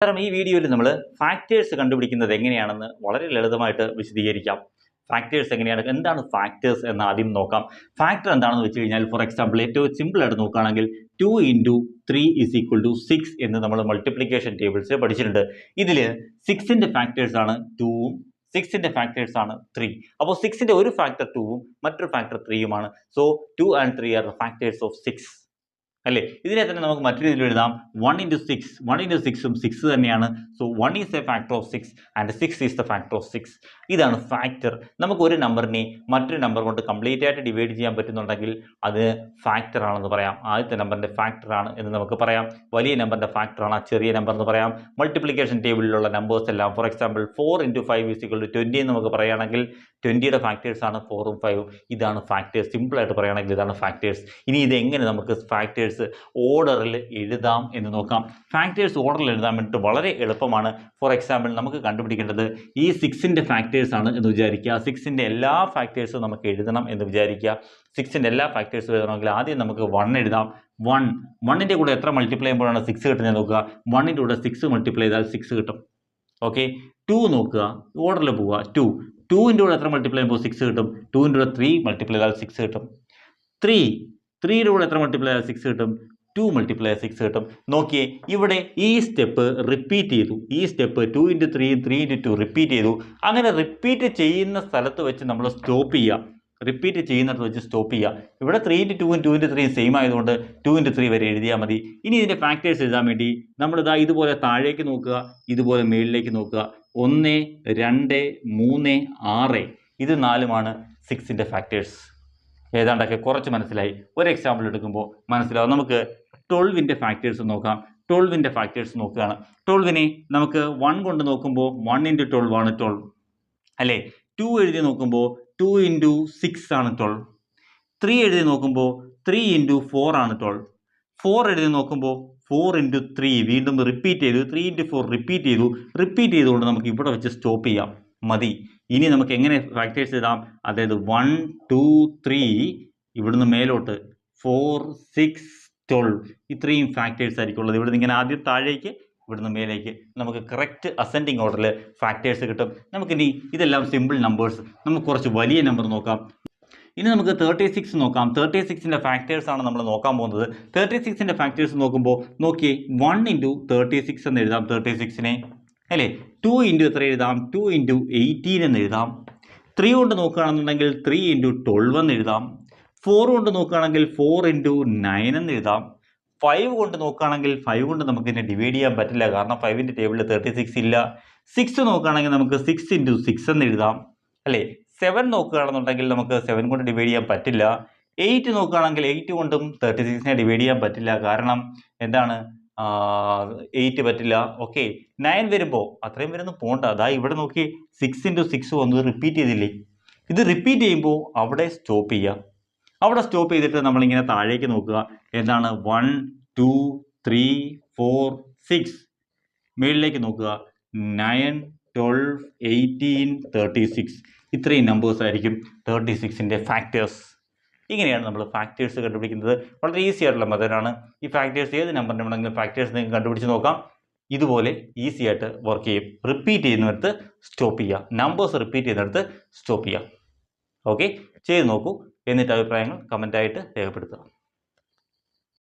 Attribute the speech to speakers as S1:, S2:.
S1: കാരണം ഈ വീഡിയോയിൽ നമ്മൾ ഫാക്ടേഴ്സ് കണ്ടുപിടിക്കുന്നത് എങ്ങനെയാണെന്ന് വളരെ ലളിതമായിട്ട് വിശദീകരിക്കാം. ഫാക്ടേഴ്സ് എങ്ങനെയാണ്? എന്താണ് ഫാക്ടേഴ്സ് എന്ന് ആദ്യം നോക്കാം. ഫാക്ടർ എന്താണെന്ന് വെച്ച് കഴിഞ്ഞാൽ ഫോർ എക്സാമ്പിൾ ഏറ്റവും സിമ്പിൾ ആയിട്ട് നോക്കുകയാണെങ്കിൽ two into three is equal to six എന്ന് നമ്മൾ മൾട്ടിപ്ലിക്കേഷൻ ടേബിൾസ് പഠിച്ചിട്ടുണ്ട്. ഇതിൽ സിക്സിന്റെ ഫാക്ടേഴ്സ് ആണ് ടൂവും സിക്സിന്റെ ആണ് ത്രീ അപ്പോൾ സിക്സിന്റെ ഒരു ഫാക്ടർ ടൂവും മറ്റൊരു factor ത്രീയുമാണ് so two and three are factors of six അല്ലേ? ഇതിനെ തന്നെ നമുക്ക് മറ്റൊരു രീതിയിൽ എഴുതാം. One into six one into സിക്സും സിക്സ് തന്നെയാണ്. So one is a factor of six and six is the factor of six ഇതാണ് ഫാക്ടർ നമുക്ക് ഒരു നമ്പറിനെ മറ്റൊരു നമ്പർ കൊണ്ട് കംപ്ലീറ്റ് ആയിട്ട് ഡിവൈഡ് ചെയ്യാൻ പറ്റുന്നുണ്ടെങ്കിൽ അത് ഫാക്ടർ ആണെന്ന് പറയാം. ആദ്യത്തെ നമ്പറിന്റെ ഫാക്ടർ ആണ് എന്ന് നമുക്ക് പറയാം. വലിയ നമ്പറിന്റെ ഫാക്ടർ ആണ് ചെറിയ നമ്പർ എന്ന് പറയാം. മൾട്ടിപ്ലിക്കേഷൻ ടേബിളിലുള്ള നമ്പേഴ്സ് എല്ലാം for example four into five is equal to twenty എന്ന് നമുക്ക് പറയുകയാണെങ്കിൽ ട്വന്റിയുടെ ഫാക്ടേഴ്സ് ആണ് ഫോറും ഫൈവും ഇതാണ് ഫാക്ടേഴ്സ് സിമ്പിളായിട്ട് പറയുകയാണെങ്കിൽ ഇതാണ് ഫാക്ടേഴ്സ് ഇനി ഇത് എങ്ങനെ നമുക്ക് ഫാക്ടേഴ്സ് ഓർഡറിൽ എഴുതാം എന്ന് നോക്കാം. ഫാക്ടേഴ്സ് ഓർഡറിൽ എഴുതാൻ വേണ്ടിയിട്ട് വളരെ എളുപ്പമാണ്. ഫോർ എക്സാമ്പിൾ നമുക്ക് കണ്ടുപിടിക്കേണ്ടത് ഈ സിക്സിന്റെ ഫാക്ടേഴ്സ് ആണ് എന്ന് വിചാരിക്കുക. സിക്സിന്റെ എല്ലാ ഫാക്ടേഴ്സും നമുക്ക് എഴുതണം എന്ന് വിചാരിക്കുക. സിക്സിന്റെ എല്ലാ ഫാക്ടേഴ്സും എഴുതണമെങ്കിൽ ആദ്യം നമുക്ക് വൺ എഴുതാം. വൺ വണ്ണിന്റെ കൂടെ എത്ര മൾട്ടിപ്ലൈ ചെയ്യുമ്പോഴാണ് സിക്സ് കിട്ടുന്നത് നോക്കുക. വണ്ണിന്റെ കൂടെ സിക്സ് മൾട്ടിപ്ലൈ ചെയ്താൽ സിക്സ് കിട്ടും. ഓക്കെ ടു നോക്കുക. ഓർഡറിൽ പോവുക. ടു ടൂവിന്റെ കൂടെ എത്ര മൾട്ടിപ്ലൈ ചെയ്യുമ്പോൾ സിക്സ് കിട്ടും? ടൂവിന്റെ കൂടെ ത്രീ മൾട്ടിപ്ലൈ ചെയ്താൽ സിക്സ് കിട്ടും. ത്രീ ത്രീയുടെ കൂടെ എത്ര മൾട്ടിപ്ലൈ സിക്സ് കിട്ടും? ടു മൾട്ടിപ്ലൈ സിക്സ് കിട്ടും. നോക്കിയേ ഇവിടെ ഈ സ്റ്റെപ്പ് റിപ്പീറ്റ് ചെയ്തു. ഈ step two into three three into two repeat ചെയ്തു. അങ്ങനെ റിപ്പീറ്റ് ചെയ്യുന്ന സ്ഥലത്ത് വെച്ച് നമ്മൾ സ്റ്റോപ്പ് ചെയ്യുക. റിപ്പീറ്റ് ചെയ്യുന്നിടത്ത് വെച്ച് സ്റ്റോപ്പ് ചെയ്യുക. ഇവിടെ ത്രീ ഇന്റു ടൂവും ടു ഇന്റു ത്രീയും സെയിം ആയതുകൊണ്ട് ടു ഇന്റു ത്രീ വരെ എഴുതിയാൽ മതി. ഇനി ഇതിന്റെ ഫാക്ടേഴ്സ് എഴുതാൻ വേണ്ടി നമ്മളിതാ ഇതുപോലെ താഴേക്ക് നോക്കുക ഇതുപോലെ മുകളിലേക്ക് നോക്കുക. ഒന്ന് രണ്ട് മൂന്ന് ആറ്. ഇത് നാലുമാണ് സിക്സിന്റെ ഫാക്ടേഴ്സ് ഏതാണ്ടൊക്കെ കുറച്ച് മനസ്സിലായി. ഒരു എക്സാമ്പിൾ എടുക്കുമ്പോൾ മനസ്സിലാവും. നമുക്ക് ട്വൽവിന്റെ ഫാക്ടേഴ്സ് നോക്കാം. ട്വൽവിന്റെ ഫാക്ടേഴ്സ് നോക്കുകയാണ്. ട്വൽവിനെ നമുക്ക് വൺ കൊണ്ട് നോക്കുമ്പോൾ വൺ ഇന്റു ട്വൽവ് ആണ് ട്വൽവ് അല്ലേ? ടു എഴുതി നോക്കുമ്പോൾ ടു ഇന്റു സിക്സ് ആണ് ട്വൽവ് ത്രീ എഴുതി നോക്കുമ്പോൾ ത്രീ ഇന്റു ഫോർ ആണ് ട്വൽവ് ഫോർ എഴുതി നോക്കുമ്പോൾ ഫോർ ഇന്റു ത്രീ വീണ്ടും റിപ്പീറ്റ് ചെയ്തു. ത്രീ ഇന്റു ഫോർ റിപ്പീറ്റ് ചെയ്തു. റിപ്പീറ്റ് ചെയ്തുകൊണ്ട് നമുക്ക് ഇവിടെ വെച്ച് സ്റ്റോപ്പ് ചെയ്യാം. മതി. ഇനി നമുക്ക് എങ്ങനെ ഫാക്ടേഴ്സ് എഴുതാം അതായത് വൺ ടു ത്രീ ഇവിടുന്ന് മേലോട്ട് ഫോർ സിക്സ് ട്വൽവ് ഇത്രയും ഫാക്ടേഴ്സ് ആയിരിക്കും ഉള്ളത്. ഇവിടുന്ന് ഇങ്ങനെ ആദ്യം താഴേക്ക് ഇവിടുന്ന് മേലേക്ക്. നമുക്ക് കറക്റ്റ് അസെൻഡിങ് ഓർഡറിൽ ഫാക്ടേഴ്സ് കിട്ടും. നമുക്കിനി ഇതെല്ലാം സിമ്പിൾ നമ്പേഴ്സ് നമുക്ക് കുറച്ച് വലിയ നമ്പർ നോക്കാം. ഇനി നമുക്ക് തേർട്ടി സിക്സ് നോക്കാം. തേർട്ടി സിക്സിന്റെ ഫാക്ടേഴ്സ് ആണ് നമ്മൾ നോക്കാൻ പോകുന്നത്. തേർട്ടി സിക്സിന്റെ ഫാക്ടേഴ്സ് നോക്കുമ്പോൾ നോക്കിയേ വൺ ഇന്റു തേർട്ടി സിക്സ് എന്ന് എഴുതാം. തേർട്ടി സിക്സിനെ അല്ലേ? ടു ഇന്റു എത്ര എഴുതാം? ടു ഇന്റു എയ്റ്റീൻ എന്ന് എഴുതാം. ത്രീ കൊണ്ട് നോക്കുകയാണെന്നുണ്ടെങ്കിൽ ത്രീ ഇന്റു ട്വൽവ് എന്ന് എഴുതാം. ഫോർ കൊണ്ട് നോക്കുകയാണെങ്കിൽ ഫോർ ഇന്റു നയൻ എന്ന് എഴുതാം. ഫൈവ് കൊണ്ട് നോക്കുകയാണെങ്കിൽ ഫൈവ് കൊണ്ട് നമുക്ക് ഇതിനെ ഡിവൈഡ് ചെയ്യാൻ പറ്റില്ല. കാരണം ഫൈവിന്റെ ടേബിളിൽ തേർട്ടി സിക്സ് ഇല്ല. സിക്സ് നോക്കുകയാണെങ്കിൽ നമുക്ക് സിക്സ് ഇന്റു സിക്സ് എന്ന് എഴുതാം. അല്ലേ? സെവൻ നോക്കുകയാണെന്നുണ്ടെങ്കിൽ നമുക്ക് സെവൻ കൊണ്ട് ഡിവൈഡ് ചെയ്യാൻ പറ്റില്ല. എയ്റ്റ് നോക്കുകയാണെങ്കിൽ എയ്റ്റ് കൊണ്ടും തേർട്ടി സിക്സിനെ ഡിവൈഡ് ചെയ്യാൻ പറ്റില്ല. കാരണം എന്താണ്? എയ്റ്റ് പറ്റില്ല. ഓക്കെ നയൻ വരുമ്പോൾ അത്രയും വരുന്ന പോണ്ട. അതാ ഇവിടെ നോക്കി സിക്സ് ഇന്റു സിക്സ് വന്ന്. റിപ്പീറ്റ് ചെയ്തില്ലേ? ഇത് റിപ്പീറ്റ് ചെയ്യുമ്പോൾ അവിടെ സ്റ്റോപ്പ് ചെയ്യുക അവിടെ സ്റ്റോപ്പ് ചെയ്തിട്ട് നമ്മളിങ്ങനെ താഴേക്ക് നോക്കുക. എന്താണ്? One two three four six മുകളിലേക്ക് നോക്കുക. Nine twelve eighteen thirty six ഇത്രയും നമ്പേഴ്സ് ആയിരിക്കും തേർട്ടി സിക്സിന്റെ ഫാക്ടേഴ്സ് ഇങ്ങനെയാണ് നമ്മൾ ഫാക്ടേഴ്സ് കണ്ടുപിടിക്കുന്നത്. വളരെ ഈസി ആയിട്ടുള്ള മെത്തേഡാണ് ഈ ഫാക്ടേഴ്സ് ഏത് നമ്പറിന്റെ വേണമെങ്കിലും ഫാക്ടേഴ്സ് നിങ്ങൾക്ക് കണ്ടുപിടിച്ച് നോക്കാം. ഇതുപോലെ ഈസി ആയിട്ട് വർക്ക് ചെയ്യും. റിപ്പീറ്റ് ചെയ്യുന്നിടത്ത് സ്റ്റോപ്പ് ചെയ്യുക. നമ്പേഴ്സ് റിപ്പീറ്റ് ചെയ്യുന്നിടത്ത് സ്റ്റോപ്പ് ചെയ്യുക. ഓക്കെ ചെയ്ത് നോക്കൂ. എന്നിട്ട് അഭിപ്രായങ്ങൾ കമന്റായിട്ട് രേഖപ്പെടുത്തുക.